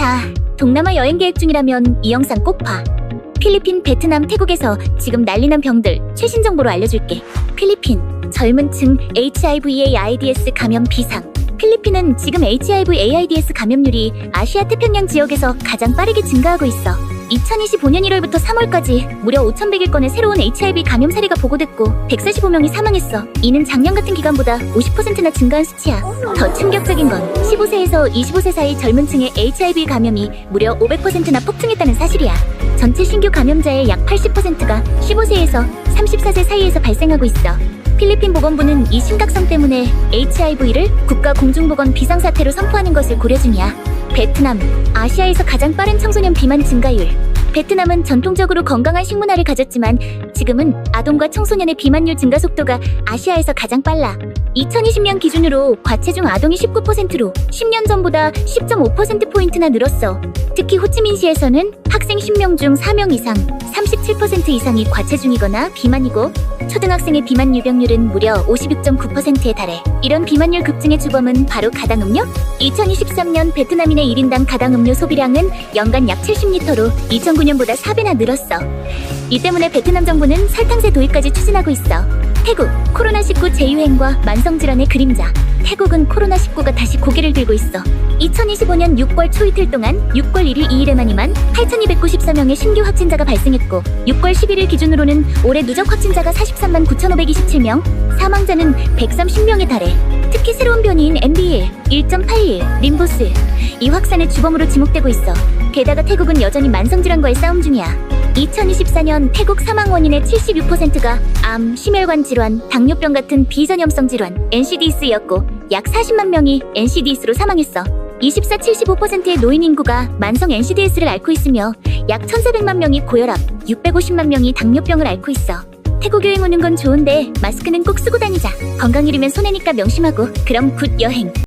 자, 동남아 여행 계획 중이라면 이 영상 꼭 봐. 필리핀, 베트남, 태국에서 지금 난리난 병들 최신 정보로 알려줄게. 필리핀, 젊은 층 HIV AIDS 감염 비상. 필리핀은 지금 HIV AIDS 감염률이 아시아 태평양 지역에서 가장 빠르게 증가하고 있어. 2025년 1월부터 3월까지 무려 5,100일 건의 새로운 HIV 감염 사례가 보고됐고 145명이 사망했어. 이는 작년 같은 기간보다 50%나 증가한 수치야. 더 충격적인 건 15세에서 25세 사이 젊은 층의 HIV 감염이 무려 500%나 폭증했다는 사실이야. 전체 신규 감염자의 약 80%가 15세에서 34세 사이에서 발생하고 있어. 필리핀 보건부는 이 심각성 때문에 HIV를 국가 공중보건 비상사태로 선포하는 것을 고려 중이야. 베트남, 아시아에서 가장 빠른 청소년 비만 증가율. 베트남은 전통적으로 건강한 식문화를 가졌지만 지금은 아동과 청소년의 비만율 증가 속도가 아시아에서 가장 빨라. 2020년 기준으로 과체중 아동이 19%로 10년 전보다 10.5%포인트나 늘었어. 특히 호치민시에서는 학생 10명 중 4명 이상, 37% 이상이 과체중이거나 비만이고 초등학생의 비만 유병률은 무려 56.9%에 달해. 이런 비만율 급증의 주범은 바로 가당 음료? 2023년 베트남인의 1인당 가당 음료 소비량은 연간 약 70리터로 2009년보다 4배나 늘었어. 이 때문에 베트남 정부는 설탕제 도입까지 추진하고 있어. 태국, 코로나19 재유행과 만성질환의 그림자. 태국은 코로나19가 다시 고개를 들고 있어. 2025년 6월 초 이틀 동안 6월 1일 2일에만이만 8,294명의 신규 확진자가 발생했고 6월 11일 기준으로는 올해 누적 확진자가 43만 9,527명, 사망자는 130명에 달해 특히 새로운 변이인 MB1, 1.81, 림보스 이 확산의 주범으로 지목되고 있어. 게다가 태국은 여전히 만성질환과의 싸움 중이야. 2024년 태국 사망 원인의 76%가 암, 심혈관 질환, 당뇨병 같은 비전염성 질환 NCDs였고 약 40만 명이 NCDs로 사망했어. 24, 75%의 노인 인구가 만성 NCDs를 앓고 있으며 약 1,400만 명이 고혈압, 650만 명이 당뇨병을 앓고 있어. 태국 여행 오는 건 좋은데 마스크는 꼭 쓰고 다니자. 건강 잃으면 손해니까 명심하고 그럼 굿 여행.